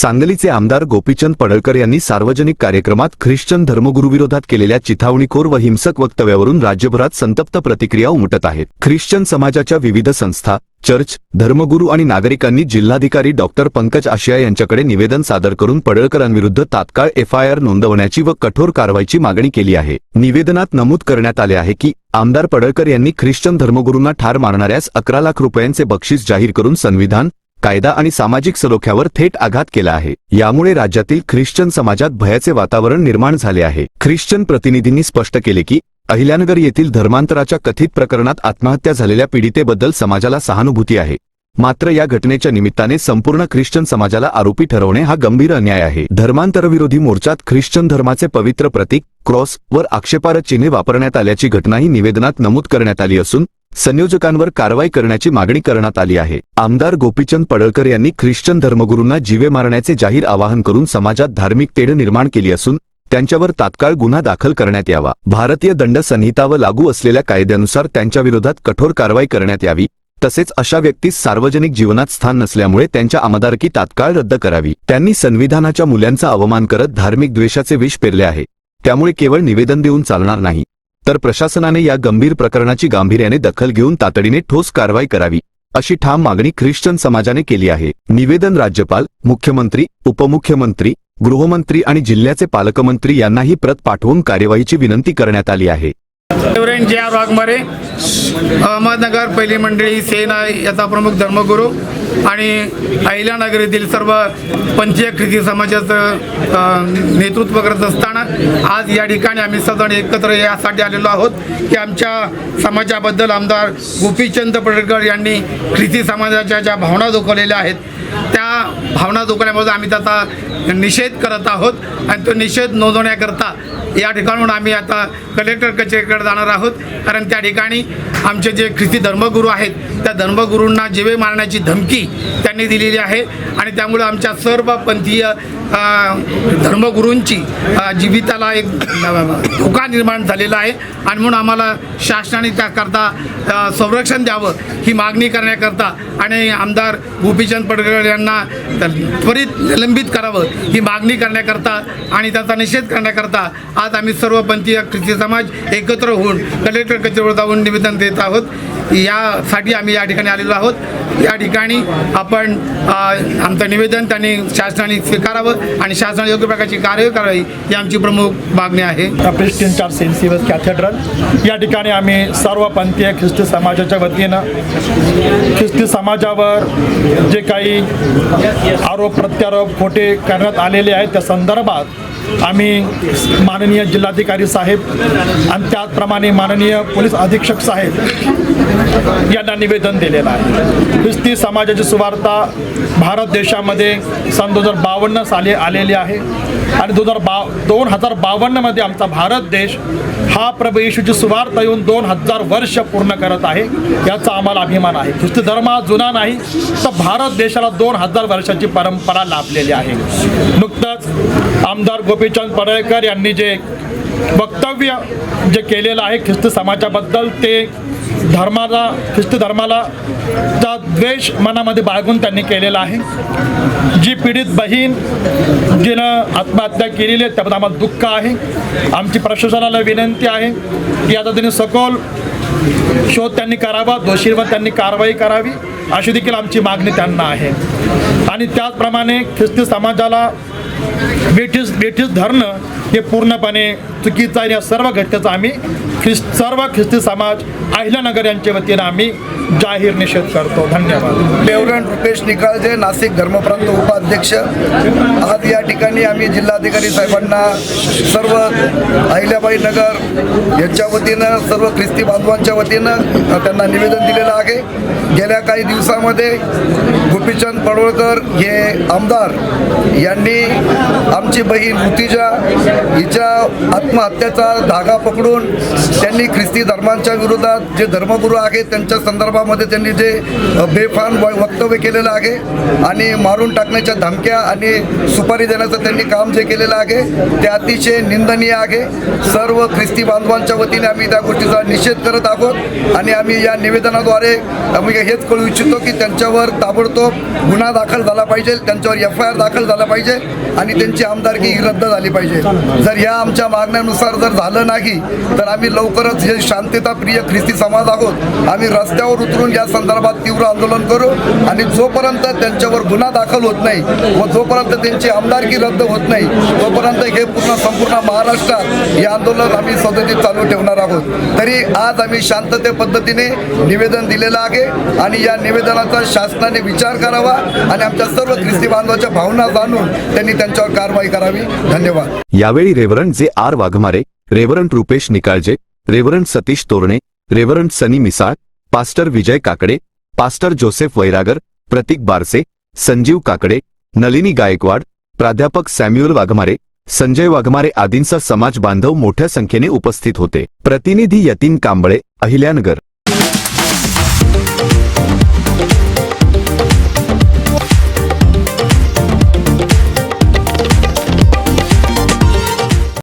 सांगलीचे आमदार गोपीचंद पडळकर यांनी सार्वजनिक कार्यक्रमात ख्रिश्चन धर्मगुरुविरोधात केलेल्या चिथावणीखोर व हिंसक वक्तव्यावरून राज्यभरात संतप्त प्रतिक्रिया उमटत आहेत. ख्रिश्चन समाजाच्या विविध संस्था चर्च धर्मगुरू आणि नागरिकांनी जिल्हाधिकारी डॉक्टर पंकज आशिया यांच्याकडे निवेदन सादर करून पडळकरांविरुद्ध तात्काळ एफआयआर नोंदवण्याची व कठोर कारवाईची मागणी केली आहे. निवेदनात नमूद करण्यात आले आहे की आमदार पडळकर यांनी ख्रिश्चन धर्मगुरूंना ठार मारणाऱ्यास अकरा लाख रुपयांचे बक्षीस जाहीर करून संविधान कायदा आणि सामाजिक सलोख्यावर थेट आघात केला आहे. यामुळे राज्यातील ख्रिश्चन समाजात भयाचे वातावरण निर्माण झाले आहे. ख्रिश्चन प्रतिनिधींनी स्पष्ट केले की अहिल्यानगर येथील धर्मांतराच्या कथित प्रकरणात आत्महत्या झालेल्या पीडितेबद्दल समाजाला सहानुभूती आहे. मात्र या घटनेच्या निमित्ताने संपूर्ण ख्रिश्चन समाजाला आरोपी ठरवणे हा गंभीर अन्याय आहे. धर्मांतरविरोधी मोर्चात ख्रिश्चन धर्माचे पवित्र प्रतीक क्रॉस वर आक्षेपार्ह चिन्हे वापरण्यात आल्याची घटनाही निवेदनात नमूद करण्यात आली असून संयोजकांवर कारवाई करण्याची मागणी करण्यात आली आहे. आमदार गोपीचंद पडळकर यांनी ख्रिश्चन धर्मगुरूंना जीवे मारण्याचे जाहीर आवाहन करून समाजात धार्मिक तेढ निर्माण केली असून त्यांच्यावर तात्काळ गुन्हा दाखल करण्यात यावा. भारतीय दंड संहिता व लागू असलेल्या कायद्यानुसार त्यांच्याविरोधात कठोर कारवाई करण्यात यावी. तसेच अशा व्यक्तीस सार्वजनिक जीवनात स्थान नसल्यामुळे त्यांच्या आमदारकी तात्काळ रद्द करावी. त्यांनी संविधानाच्या मूल्यांचा अवमान करत धार्मिक द्वेषाचे विष पेरले आहे. त्यामुळे केवळ निवेदन देऊन चालणार नाही. तर प्रशासनाने या गंभीर प्रकरणाची गांभीर्याने दखल घेऊन तातडीने ठोस कारवाई करावी अशी ठाम मागणी ख्रिश्चन समाजाने केली आहे. निवेदन राज्यपाल मुख्यमंत्री उपमुख्यमंत्री गृहमंत्री आणि जिल्ह्याचे पालकमंत्री यांनाही प्रत पाठवून कार्यवाहीची विनंती करण्यात आली आहे. रेव्हरेंड जे आर वाघमारे अहमदनगर पहिली मंडळी सेना याचा प्रमुख धर्मगुरू आणि अहिल्यानगर येथील सर्व पंचीय कृती समाजाचं नेतृत्व करत असताना आज या ठिकाणी आम्ही सजण एकत्र यासाठी आलेलो आहोत की आमच्या समाजाबद्दल आमदार गोपीचंद पडळकर यांनी कृती समाजाच्या ज्या भावना दुखवलेल्या आहेत त्या भावना दुखवण्यामध्ये आम्ही त्याचा निषेध करत आहोत आणि तो निषेध नोंदवण्याकरता या ठिकाणून आम्ही आता कलेक्टर कचेरीकडे जाणार आहोत. कारण त्या ठिकाणी आमचे जे ख्रिस्ती धर्मगुरू आहेत त्या धर्मगुरूंना जीवे मारण्याची धमकी त्यांनी दिलेली आहे. आणि त्यामुळे आमच्या सर्व पंथीय धर्मगुरूंची जीविताला एक धोका निर्माण झालेला आहे. आणि म्हणून आम्हाला शासनाने त्याकरता संरक्षण द्यावं ही मागणी करण्याकरता आणि आमदार गोपीचंद पडकर यांना त्वरित निलंबित करावं ही मागणी करण्याकरता आणि त्याचा निषेध करण्याकरता आज आम्ही सर्व पंथीय ख्रिस्ती समाज एकत्र होऊन कलेक्टर कचेरीवर जाऊन निवेदन देत आहोत. यासाठी आम्ही या ठिकाणी आलेलो आहोत. या ठिकाणी आपण आमचं निवेदन त्यांनी शासनाने स्वीकारावं आणि शासनाने योग्य प्रकारची कार्यवाही करावी ही आमची प्रमुख मागणी आहे. ख्रिश्चन चार सेंट सिवस कॅथेड्रल या ठिकाणी आम्ही सर्व पंथीय ख्रिस्ती समाजाच्या वतीनं ख्रिस्ती समाजावर जे काही आरोप प्रत्यारोप खोटे करण्यात आलेले आहेत त्या संदर्भात आम्ही माननीय जिल्हाधिकारी साहेब आणि त्याचप्रमाणे माननीय पोलीस अधीक्षक साहेब यांना निवेदन दिलेलं आहे. ख्रिस्ती समाजाची सुवार्ता भारत देशामध्ये सन दोन हजार बावन्न साली आलेली आहे. आणि दोन हजार बा दोन हजार बावन्नमध्ये आमचा भारत देश हा प्रभू येशूची सुवार्थ येऊन दोन हजार वर्ष पूर्ण करत आहे याचा आम्हाला अभिमान आहे. ख्रिस्ती धर्म हा जुना नाही तर भारत देशाला दोन हजार वर्षाची परंपरा लाभलेली आहे. नुकतंच आमदार गोपीचंद पडळकर यांनी जे वक्तव्य जे केलेलं आहे ख्रिस्त समाजाबद्दल ते धर्माला ख्रिस्त धर्माला चा द्वेष मनामध्ये बाळगून त्यांनी केलेला आहे. जी पीडित बहीण जिनं आत्महत्या केलेली आहे त्याबद्दल आम्हाला दुःख आहे. आमची प्रशासनाला विनंती आहे की आता त्यांनी सखोल शोध त्यांनी करावा दोषींवर त्यांनी कारवाई करावी अशी देखील आमची मागणी त्यांना आहे. आणि त्याचप्रमाणे ख्रिस्ती समाजाला ब्रिटिश ब्रिटिश धरणं हे पूर्णपणे चुकीचं आहे या सर्व घटनेचा आम्ही ख्रिस् सर्व ख्रिस्ती समाज अहिल्यानगर यांच्या वतीनं आम्ही जाहीर निषेध करतो. धन्यवाद. देवरण रुपेश निकाळजे नाशिक धर्मप्रांत उपाध्यक्ष आज या ठिकाणी आम्ही जिल्हाधिकारी साहेबांना सर्व अहिल्याबाई नगर यांच्या वतीनं सर्व ख्रिस्ती बांधवांच्या वतीनं त्यांना निवेदन दिलेलं आहे. गेल्या काही दिवसामध्ये गोपीचंद पडवळकर हे आमदार यांनी आमची बहीण ऋतिजा हिच्या आत्महत्याचा धागा पकडून त्यांनी ख्रिस्ती धर्मांच्या विरोधात जे धर्मगुरू आहेत त्यांच्या संदर्भामध्ये त्यांनी जे बेफान व- वक्तव्य केलेलं आहे आणि मारून टाकण्याच्या धमक्या आणि सुपारी देण्याचं त्यांनी काम जे केलेलं आहे ते अतिशय निंदनीय आहे. सर्व ख्रिस्ती बांधवांच्या वतीने आम्ही त्या गोष्टीचा निषेध करत आहोत आणि आम्ही या निवेदनाद्वारे आम्ही हेच कळू इच्छितो की त्यांच्यावर ताबडतोब गुन्हा दाखल झाला पाहिजे त्यांच्यावर एफ आय आर दाखल झाला पाहिजे आणि त्यांची आमदारकी ही रद्द झाली पाहिजे. जर या आमच्या मागण्यानुसार जर झालं नाही तर आम्ही लवकरच हे शांतताप्रिय ख्रिस्ती समाज आहोत. आम्ही रस्त्यावर उतरून या संदर्भात तीव्र आंदोलन करू आणि जोपर्यंत त्यांच्यावर गुन्हा दाखल होत नाही व जोपर्यंत त्यांची आमदारकी रद्द होत नाही तोपर्यंत हे पूर्ण संपूर्ण महाराष्ट्रात हे आंदोलन आम्ही सतत चालू ठेवणार आहोत. तरी आज आम्ही शांतते पद्धतीने निवेदन दिलेलं आहे आणि या निवेदनाचा शासनाने विचार करावा आणि आमच्या सर्व ख्रिस्ती बांधवाच्या भावना जाणून त्यांनी त्यांच्यावर कारवाई करावी. धन्यवाद. यावेळी reverend J R Waghmare reverend Rupesh Nikalje reverend Satish Torne reverend Sunny Misal pastor Vijay Kakade pastor Joseph Vairagar Prateek Barse Sanjeev Kakade Nalini Gaikwad प्राध्यापक सॅम्युअल वाघमारे संजय वाघमारे आदींचा समाज बांधव मोठ्या संख्येने उपस्थित होते. प्रतिनिधी यतीन कांबळे अहिल्यानगर.